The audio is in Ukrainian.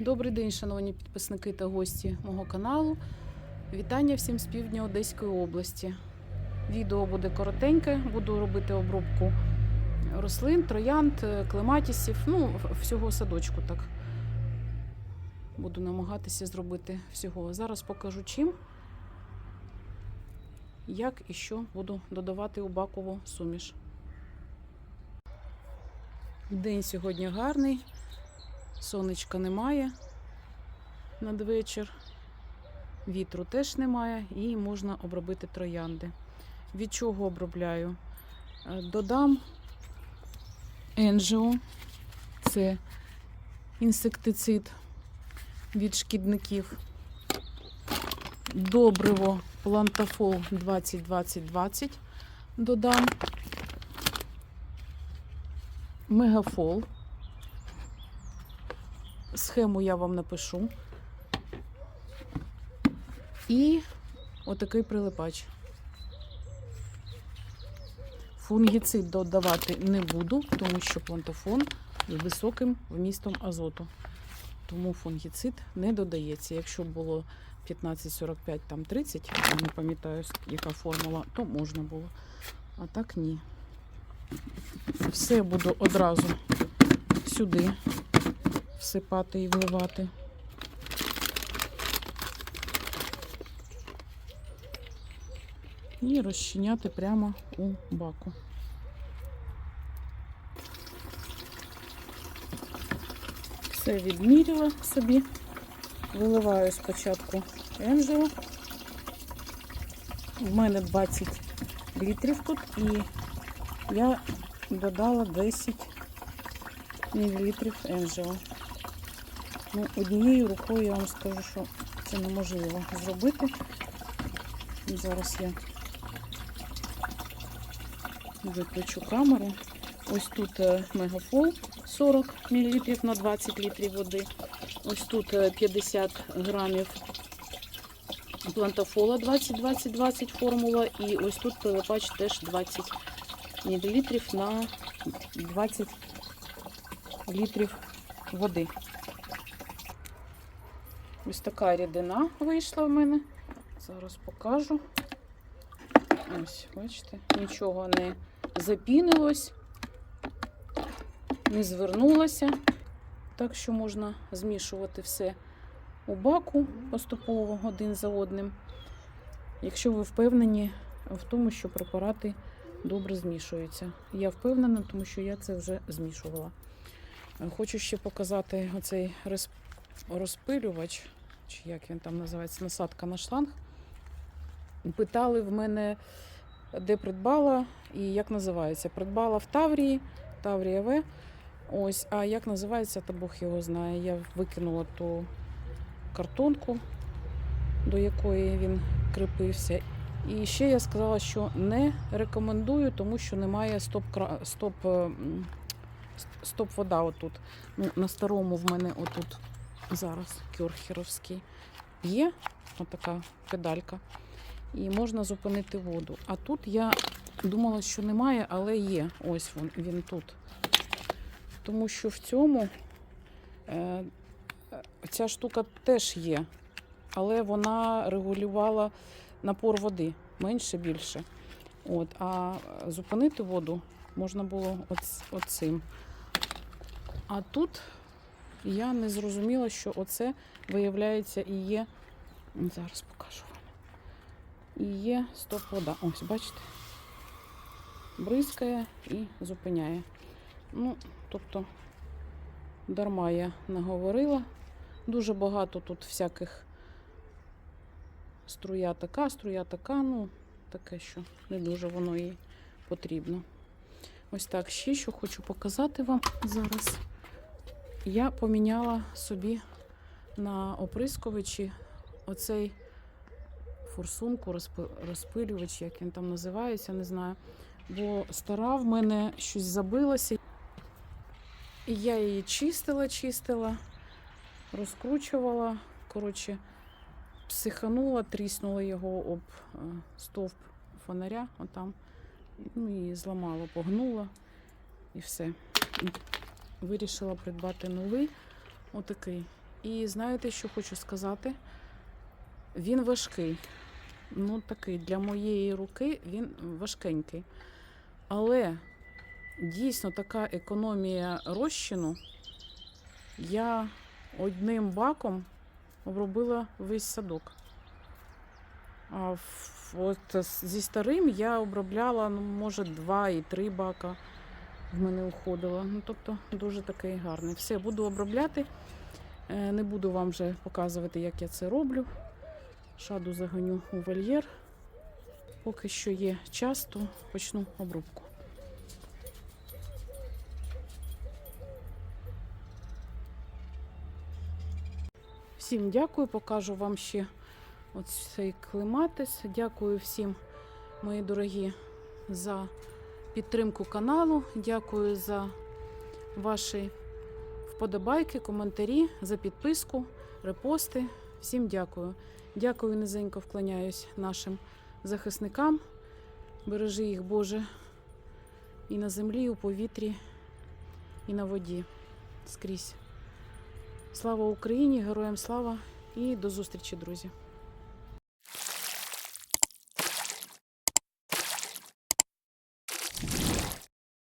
Добрий день, шановні підписники та гості мого каналу. Вітання всім з півдня Одеської області. Відео буде коротеньке, буду робити обробку рослин, троянд, клематісів, ну, всього садочку так. Буду намагатися зробити всього. Зараз покажу чим, як і що буду додавати у бакову суміш. День сьогодні гарний. Сонечка немає надвечір, вітру теж немає і можна обробити троянди. Від чого обробляю? Е, Додам Енжіо, це інсектицид від шкідників. Добриво Плантафол 20-20-20 додам. Мегафол. Схему я вам напишу. І отакий прилипач. Фунгіцид додавати не буду, тому що плантофон з високим вмістом азоту. Тому фунгіцид не додається. Якщо було 15-45, там 30, я не пам'ятаю, яка формула, то можна було. А так ні. Все буду одразу сюди всипати і вливати. І розчиняти прямо у баку. Все відміряла собі. Виливаю спочатку енжело. У мене 20 літрів тут і я додала 10 мілілітрів енжело. Ну, однією рукою я вам скажу, що це неможливо зробити. Зараз я виключу камеру. Ось тут е, мегафол 40 мл на 20 літрів води. Ось тут е, 50 грамів плантофола 20-20-20 формула. І ось тут прилипач теж 20 мл на 20 літрів води. Ось така рідина вийшла в мене. Зараз покажу. Ось, бачите, нічого не запінилось, не звернулося. Так що можна змішувати все у баку поступово один за одним. Якщо ви впевнені в тому, що препарати добре змішуються. Я впевнена, тому що я це вже змішувала. Хочу ще показати оцей розпилювач, чи як він там називається, насадка на шланг. Питали в мене, де придбала і як називається. Придбала в Таврії, Таврія В. Ось, а як називається, то Бог його знає. Я викинула ту картонку, до якої він кріпився. І ще я сказала, що не рекомендую, тому що немає стоп, стоп, стоп вода отут. Ну, на старому в мене отут зараз кюрхеровський є отака педалька. І можна зупинити воду. А тут я думала, що немає, але є. Ось він, він тут. Тому що в цьому е, ця штука теж є, але вона регулювала напор води менше більше. От, а зупинити воду можна було оц- оцим. А тут я не зрозуміла, що оце, виявляється, і є. Зараз покажу вам. І є стоп-вода. Ось, бачите? Бризкає і зупиняє. Ну, тобто, дарма я наговорила. Дуже багато тут всяких струя така, струя така, ну, таке, що не дуже воно їй потрібно. Ось так, ще що хочу показати вам зараз. Я поміняла собі на оприскувачі оцей форсунку, розпилювач, як він там називається, не знаю. Бо стара в мене щось забилася. І я її чистила, чистила, розкручувала. Коротше, психанула, тріснула його об е, стовп фонаря, отам. Ну і зламала, погнула і все. Вирішила придбати новий, отакий. І знаєте, що хочу сказати? Він важкий. Ну, такий для моєї руки він важкенький. Але дійсно така економія розчину. Я одним баком обробила весь садок. А от зі старим я обробляла, ну, може, два і три бака в мене уходило. Ну, тобто дуже такий гарний. Все, буду обробляти. Е, Не буду вам вже показувати, як я це роблю. Шаду загоню у вольєр. Поки що є час, то почну обробку. Всім дякую, покажу вам ще оцей клематис. Дякую всім, мої дорогі, за підтримку каналу. Дякую за ваші вподобайки, коментарі, за підписку, репости. Всім дякую. Дякую, низенько вклоняюсь нашим захисникам. Бережи їх, Боже, і на землі, і у повітрі, і на воді скрізь. Слава Україні, героям слава і до зустрічі, друзі!